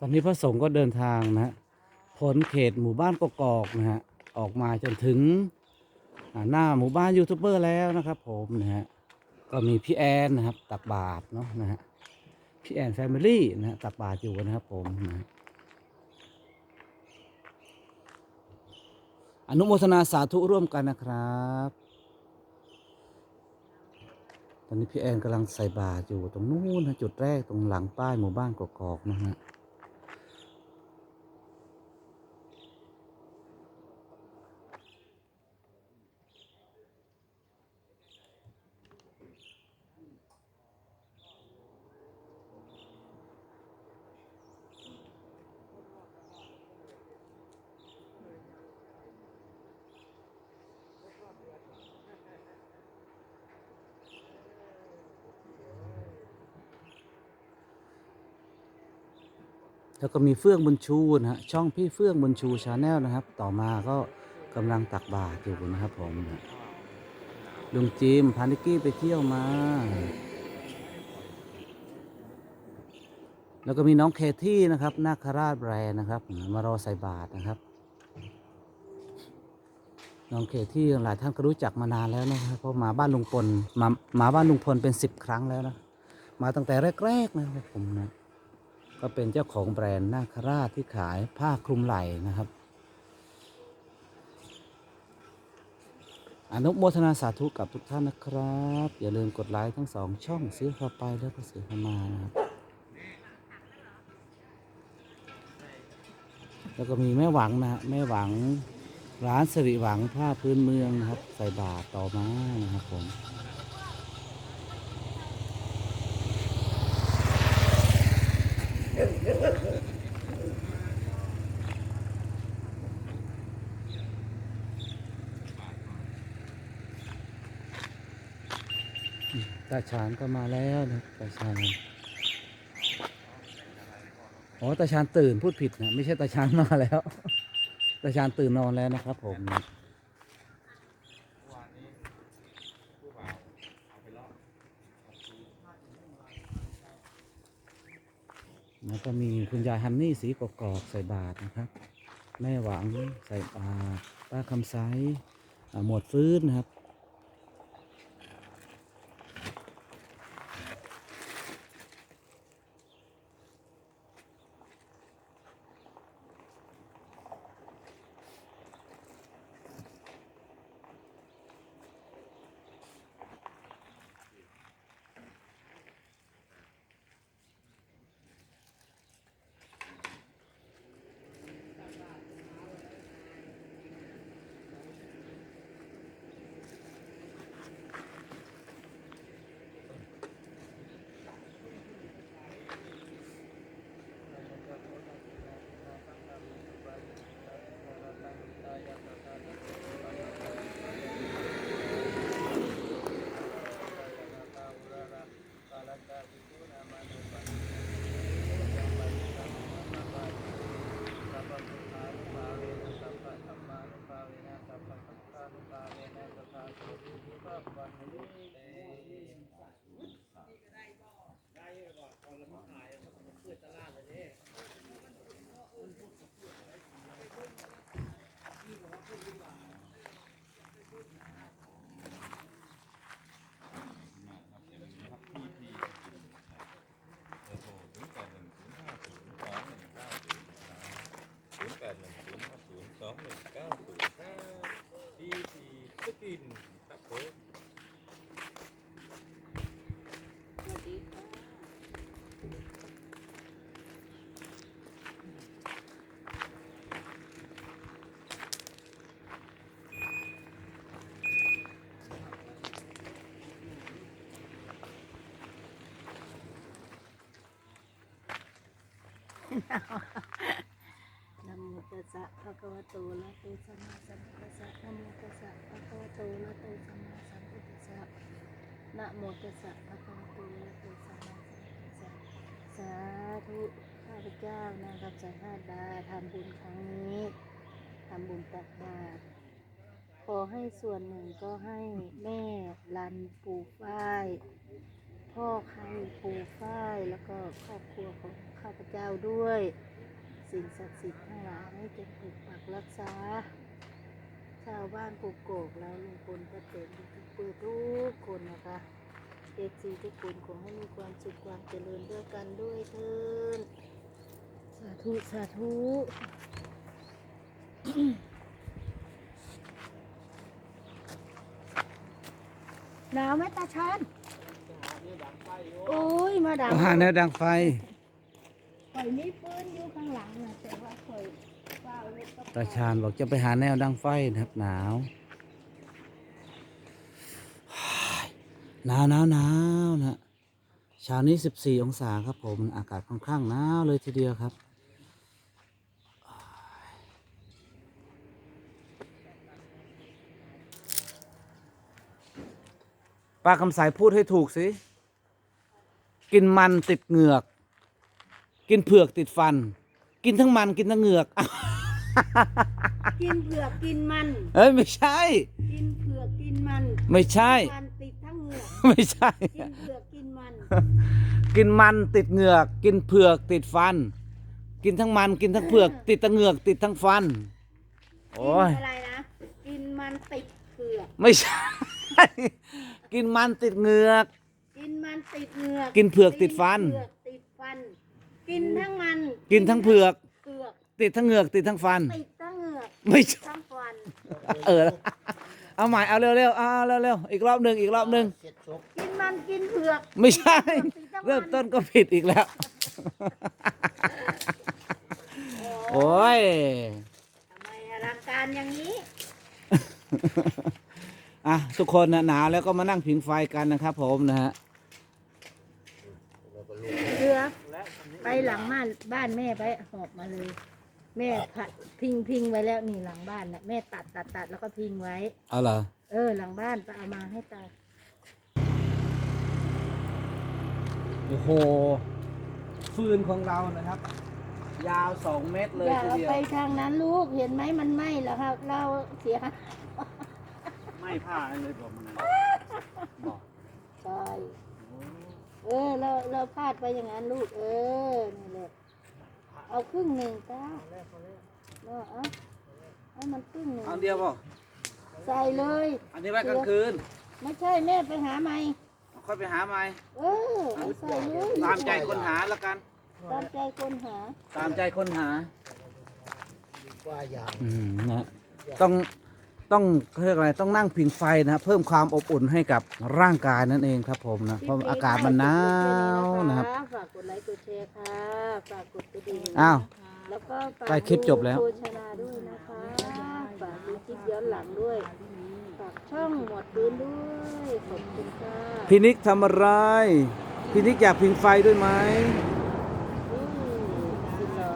ตอนนี้พระสงฆ์ก็เดินทางนะฮะพ้นเขตหมู่บ้านกกอกนะฮะออกมาจนถึงหน้าหมู่บ้านยูทูบเบอร์แล้วนะครับผมนะฮะก็มีพี่แอนนะครับตักบาตรเนาะนะฮะพี่แอนแฟมิลี่นะฮะตักบาตรอยู่นะครับผมนะอนุโมทนาสาธุร่วมกันนะครับ ตอนนี้พี่แอนกำลังใส่บาตรอยู่ตรงนู้นนะจุดแรกตรงหลังป้ายหมู่บ้านกกอกนะฮะ แล้วก็มีเฟื่องบุญชูนะฮะช่องพี่เฟื่องบุญชูชาแนลนะครับ ต่อมาก็กำลังตักบาตรอยู่นะครับผมนะลุงจิมพานิกี้ไปเที่ยวมา แล้วก็มีน้องเคที่นะครับนาคราชแบรนด์นะครับ มารอใส่บาตรนะครับ น้องเคที่หลายท่านก็รู้จักมานานแล้วนะครับเพราะมาบ้านลุงพลมามาบ้านลุงพลเป็นสิบครั้งแล้วนะมาตั้งแต่แรกๆนะครับผมนะ ก็เป็นเจ้าของแบรนด์นาคราชที่ขายผ้าคลุมไหล่นะครับ อนุโมทนาสาธุกับทุกท่านนะครับ อย่าลืมกดไลค์ทั้งสองช่องซื้อเข้าไปแล้วก็ซื้อเข้ามานะครับ แล้วก็มีแม่หวังนะฮะแม่หวังร้านสิริหวังผ้าพื้นเมืองนะครับ ใส่บาตรต่อมานะครับผม ตาชานก็มาแล้วนะตาชานอ๋อตาชานตื่นพูดผิดนะไม่ใช่ตาชานมาแล้วตาชานตื่นนอนแล้วนะครับ ผมแล้วก็มีคุณยายฮันนี่สีกกอกใส่บาทนะครับ แม่หวังใส่บาตรป้าคำไซหมวดฟื้นนะครับ นะโมตัสสะภะคะวะโตอะระหะโตสัมมาสัมพุทธัสสะนะโมตัสสะภะคะวะโตอะระหะโตสัมมาสัมพุทธัสสะนะโมตัสสะภะคะวะโตอะระหะโตสัมมาสัมพุทธัสสะสาธุข้าพเจ้านะครับสายห้าบาทำบุญครั้งนี้ทำบุญตักบาตรขอให้ส่วนหนึ่งก็ให้แม่ลันปู่ฝ้าย พ่อใครปู่ฝ้ายแล้วก็ครอบครัวของข้าพเจ้าด้วย สิ่งศักดิ์สิทธิ์ทั้งหลายจงปกปักรักษา ชาวบ้านกุกโกกแล้วลุงพลป้าเต็มทุกเปิดทุกคนนะคะเอฟซีทุกคนขอให้มีความสุขความเจริญด้วยกันด้วยเถินสาธุสาธุหนาวไหมตาชาน โอ้ยมาดังหาแนวดังไฟข่อยมีปืนอยู่ข้างหลังนะแต่ว่าข่อยเฝ้ารถกระตาชาญบอกจะไปหาแนวดังไฟนะครับ หนาวหนาวหนาวหนาวนะเช้านี้14องศาครับผมอากาศค่อนข้างหนาวเลยทีเดียวครับป้าคำสายพูดให้ถูกสิ กินมันติดเหงือก กินเผือกติดฟัน กินทั้งมันกินทั้งเหงือก กินเผือกกินมัน เอ้ยไม่ใช่ กินเผือกกินมันไม่ใช่ มันติดทั้งเหงือกไม่ใช่ กินเผือกกินมันกินมันติดเหงือก กินเผือกติดฟัน กินทั้งมันกินทั้งเผือก ติดทั้งเหงือกติดทั้งฟัน โอ้ยกินอะไรนะกินมันติดเผือกไม่ใช่ กินมันติดเหงือกกิ นมันติดเหงือกกินเผือกติดฟัน เผือกติดฟัน กินทั้งมันกินทั้งเผือก เผือกติดทั้งเหงือกติดทั้งฟัน ติดทั้งเหงือกไม่ใช่ทั้งฟัน เออ เอาใหม่เอาเร็วๆเอาเร็วๆอีกรอบหนึ่งอีกรอบหนึ่งกินมันกินเผือกไม่ใช่ติดทั้งเริ่มมันต้นก็ผิดอีกแล้ว โอ้ยทำไมอลังการอย่างนี้ อะทุกคนนะหนาวแล้วก็มานั่งผิงไฟกันนะครับผมนะฮะ เรือไป หลังบ้านบ้านแม่ไปหอบมาเลย แม่ผัดพิงพิงไว้แล้วนี่หลังบ้านนะแม่ตัดตัดตัดแล้วก็พิงไว้ เอาเหรอเออ หลังบ้านไปเอามาให้ตาโอ้โห ฟืนของเรานะครับ ยาวสองเมตรเลยอย่าทีเอาเดียวไปทางนั้นลูกเห็นไหมมันไหม้แล้วครับ เราเสียไม่ผ้าเลยบอกมันนะบอก ใช่ เออ เราเราพลาดไปอย่างนั้นลูก เออ นี่แหละ เอาครึ่งหนึ่งจ้าเออเอาเอามันครึ่งหนึ่งเอาเดียวบอกใส่เลย อันนี้ไว้กลางคืน ไม่ใช่แม่ไปหาใหม่เอาค่อยไปหาใหม่ เออเอาใส่เลยตามใจคนหาแล้วกัน ตามใจคนหา ตามใจคนหาอืมนะต้อง ต้องเขาเรียกอะไรต้องนั่งผิงไฟนะเพิ่มความอบอุ่นให้กับร่างกายนั่นเองครับผมนะเพราะอากาศมันหนาวนะครับ ฝากกดไลค์กดแชร์ค่ะฝากกดกระดิ่งอ้าว แล้วก็ฝากใกล้คลิปจบแล้ว โฆษณาด้วยนะคะฝากดูคลิปย้อนหลังด้วยฝากช่องหมวดปืนด้วยขอบคุณค่ะพี่นิกทำอะไรพี่นิกอยากผิงไฟด้วยไหมอืมสิเหรอ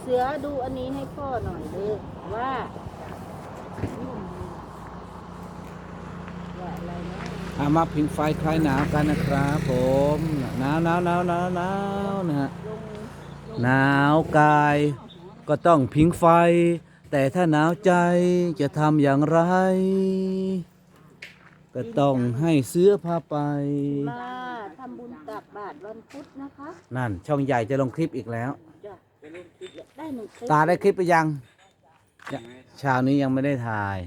เสือดูอันนี้ให้พ่อหน่อยเลยว่าว่า อะไรนะอามาผิงไฟคลายหนาวกันนะครับผมหนาวหนาวหนาวหนาวหนาวนะฮะลงหนาวกายก็ต้องผิงไฟ แต่ถ้าหนาวใจจะทำอย่างไร ก็ต้องให้เสื้อผ้าไปมาทำบุญตักบาตรวันพุธนะคะ นั่นช่องใหญ่จะลงคลิปอีกแล้วจ้ะได้หนึ่งคลิปตาได้คลิปไปยังยัง เช้านี้ยังไม่ได้ถ่าย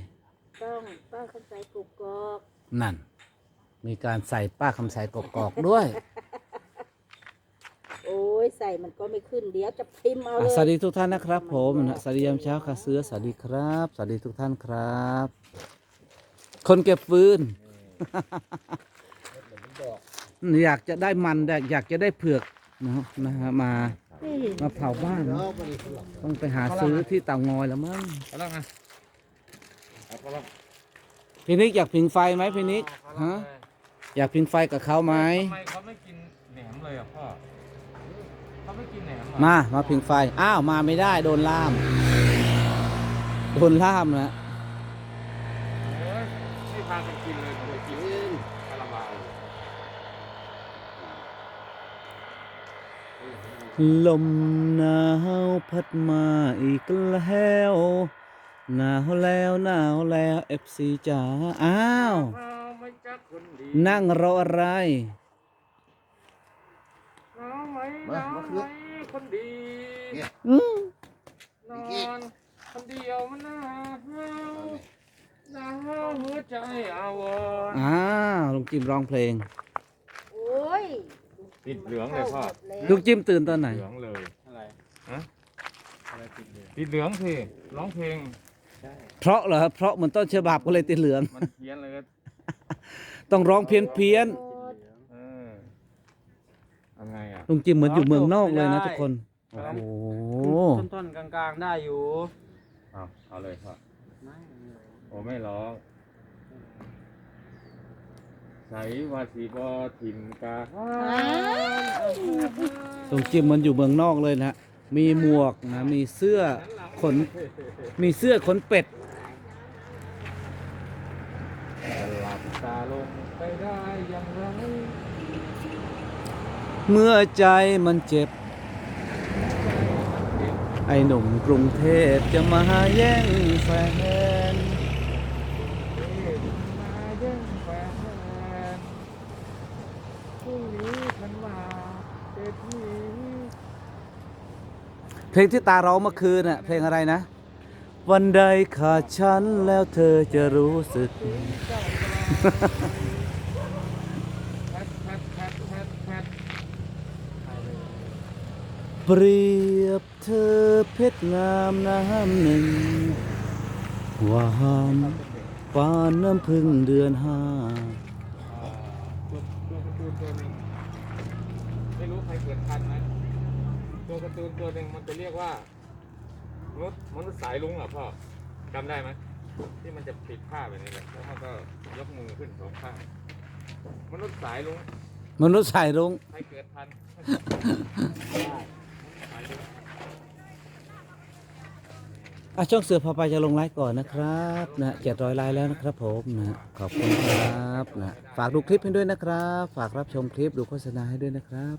ต้องป้าคำใสกกอกนั่น มีการใส่ป้าคำใสกกอกด้วย โอ้ยใส่มันก็ไม่ขึ้นเดี๋ยวจะพิมพ์เอาอะเลยสวัสดีทุกท่านนะครับ ผมนะสวัสดียามเช้าค่ะเสื้อสวัสดีครับ สวัสดีทุกท่านครับ คนเก็บฟืนอยากจะได้มันได้อยากจะได้เผือกนะครับนะฮะมานี่ มาเผาบ้านเนอะต้องไปหาซื้อที่เตางอยแล้วมั้งเอาละมาเอาพอละ พี่นิกอยากผิงไฟไหมพี่นิกฮะอยากผิงไฟกับเขาไหมทำไมเขาไม่กินแหนมเลยอะพ่อเขาไม่กินแหนมเหรอมา มาผิงไฟ อ้าว มาไม่ได้โดนล่าม โดนล่ามนะโอ้ยไม่พากันกินเลยเลยกินคาราบาว ลมหนาวพัดมาอีกแล้วหนาวแล้วหนาวแล้วเอฟซีจ๋าอ้าวเอาไม่จักคนดีนั่งรออะไรเอาไหมเอาไหมคนดีอืมนอนคนเดียวมันหนาวหนาวหัวใจอาวรณ์อ่าลุงจิมร้องเพลง โอ้ย ติดเหลืองเลยพ่อลุงจิมตื่นตอนไหน เหลืองเลยอะไรฮะอะไรติดเหลืองติดเหลืองสิร้องเพลงใช่เพราะเหรอเพราะเหมือนต้นฉบับก็เลยติดเหลือง มันเพี้ยนเลยก็ต้องร้องเพี้ยนเพี้ยนเออเอาไงอะๆลุงจิมเหมือนอยู่เมืองนอกเลยนะทุกคน โอ้โหต้นต้นๆกลางๆได้อยู่เอาเอาเลยพ่อไม่โอ้ไม่ร้อง ใส่วาสีบอทิมกาลุงจิมเหมันอยู่เมืองนอกเลยนะ มีหมวกนะ มีเสื้อขน มีเสื้อขนเป็ดหลับตาลงไปได้อย่างไรเมื่อใจมันเจ็บ ไอ้หนุ่มกรุงเทพจะมาแย่งแฟน มาเย่งแฟนพรุ่ง นี้ฉันมาเจอที่เพลงที่ตาร้องเมื่อคืนน่ะเพลงอะไรนะ วันใดขาดฉันแล้วเธอจะรู้สึก แพทแพทแพทแพทแพทเปรียบเธอเพชรงามน้ำหนึ่งหวานปานน้ำพึ่งเดือนห้า ตัวตัวตูนตัวหนึง รู้ใครเกิดทันไหมตัวการ์ตูนตัวหนึ่งมันจะเรียกว่ามนุษย์มนุษย์สายลุงเหรอพ่อจำได้ไหมที่มันจะปิดผ้าแบบนี้แหละแล้วมันก็ยกมือขึ้นสองข้างมนุษย์สายลุงมนุษย์สายรุ้ง ใครเกิดทัน อาช่องเสือพาไปจะลงไลฟ์ก่อนนะครับนะเจ็ดร้อยไลฟ์แล้วนะครับผมนะขอบคุณครับนะฝากดูคลิปให้ด้วยนะครับ ฝากรับชมคลิปดูโฆษณาให้ด้วยนะครับ